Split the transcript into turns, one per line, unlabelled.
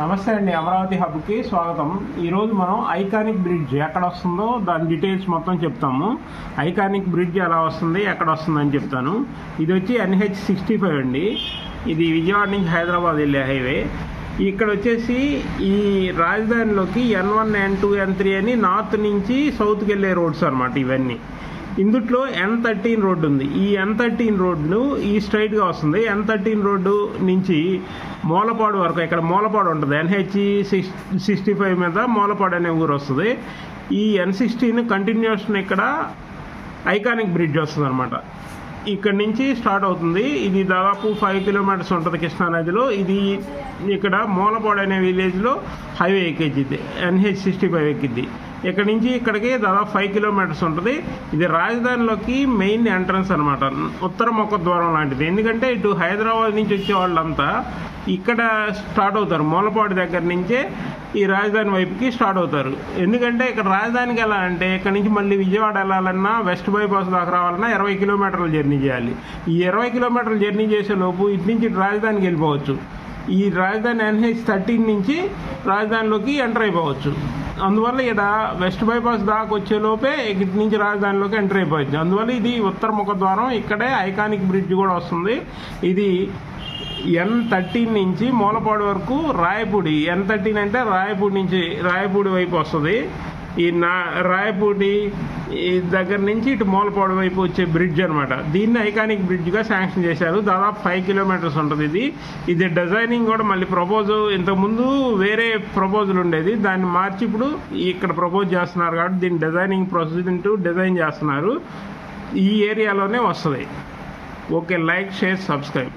నమస్తే అండి అమరావతి హబ్కి స్వాగతం. ఈరోజు మనం ఐకానిక్ బ్రిడ్జ్ ఎక్కడ వస్తుందో దాని డీటెయిల్స్ మొత్తం చెప్తాము. ఐకానిక్ బ్రిడ్జ్ ఎలా వస్తుంది ఎక్కడ వస్తుందని చెప్తాను. ఇది వచ్చి ఎన్హెచ్ సిక్స్టీ ఫైవ్ అండి. ఇది విజయవాడ నుంచి హైదరాబాద్ వెళ్ళే హైవే. ఇక్కడ వచ్చేసి ఈ రాజధానిలోకి N one N two N three అని నార్త్ నుంచి సౌత్కి వెళ్ళే రోడ్స్ అనమాట ఇవన్నీ. ఇందుట్లో ఎన్ థర్టీన్ రోడ్డు ఉంది. ఈ ఎన్ థర్టీన్ రోడ్డును ఈ స్ట్రైట్గా వస్తుంది. ఎన్ థర్టీన్ రోడ్డు నుంచి మూలపాడు వరకు ఇక్కడ మూలపాడు ఉంటుంది. ఎన్హెచ్ సిక్స్ సిక్స్టీ ఫైవ్ మీద మూలపాడు అనే ఊరు వస్తుంది. ఈ ఎన్ సిక్స్టీన్ కంటిన్యూషన్ ఇక్కడ ఐకానిక్ బ్రిడ్జ్ వస్తుంది అనమాట ఇక్కడ నుంచి స్టార్ట్ అవుతుంది. ఇది దాదాపు ఫైవ్ కిలోమీటర్స్ ఉంటుంది కృష్ణా నదిలో. ఇది ఇక్కడ మూలపాడు అనే విలేజ్లో హైవే ఎక్కించింది ఎన్హెచ్ సిక్స్టీ ఫైవ్ ఎక్కిద్ది ఇక్కడ నుంచి ఇక్కడికి దాదాపు ఫైవ్ కిలోమీటర్స్ ఉంటుంది. ఇది రాజధానిలోకి మెయిన్ ఎంట్రన్స్ అనమాట ఉత్తర మొక్క ద్వారం లాంటిది. ఎందుకంటే ఇటు హైదరాబాద్ నుంచి వచ్చే వాళ్ళంతా ఇక్కడ స్టార్ట్ అవుతారు. మూలపాడు దగ్గర నుంచే ఈ రాజధాని వైపుకి స్టార్ట్ అవుతారు. ఎందుకంటే ఇక్కడ రాజధానికి ఎలా అంటే ఇక్కడ నుంచి మళ్ళీ విజయవాడ వెళ్ళాలన్నా వెస్ట్ బైపాస్ దాకా రావాలన్నా ఇరవై కిలోమీటర్లు జర్నీ చేయాలి. ఈ ఇరవై కిలోమీటర్లు జర్నీ చేసే లోపు ఇటు నుంచి ఇటు రాజధానికి వెళ్ళిపోవచ్చు. ఈ రాజధాని ఎన్హెచ్ థర్టీన్ నుంచి రాజధానిలోకి ఎంటర్ అయిపోవచ్చు. అందువల్ల ఇక్కడ వెస్ట్ బైపాస్ దాకా వచ్చే లోపే ఇటు నుంచి రాజధానిలోకి ఎంటర్ అయిపోవచ్చు అందువల్ల ఇది ఉత్తర ముఖ ద్వారం ఇక్కడే ఐకానిక్ బ్రిడ్జ్ కూడా వస్తుంది. ఇది ఎన్ థర్టీన్ నుంచి మూలపాడు వరకు రాయపూడి ఎన్ థర్టీన్ అంటే రాయపూడి నుంచి రాయపూడి వైపు వస్తుంది. ఈ నా రాయపూడి దగ్గర నుంచి ఇటు మూలపాడు వైపు వచ్చే బ్రిడ్జ్ అనమాట దీన్ని ఐకానిక్ బ్రిడ్జ్గా శాంక్షన్ చేశారు. దాదాపు ఫైవ్ కిలోమీటర్స్ ఉంటుంది ఇది. ఇది డిజైనింగ్ కూడా మళ్ళీ ప్రపోజ్ ఇంతకుముందు వేరే ప్రపోజల్ ఉండేది. దాన్ని మార్చి ఇప్పుడు ఇక్కడ ప్రపోజ్ చేస్తున్నారు కాబట్టి దీని డిజైనింగ్ ప్రొసీజర్ డిజైన్ చేస్తున్నారు. ఈ ఏరియాలోనే వస్తుంది. Okay like share subscribe.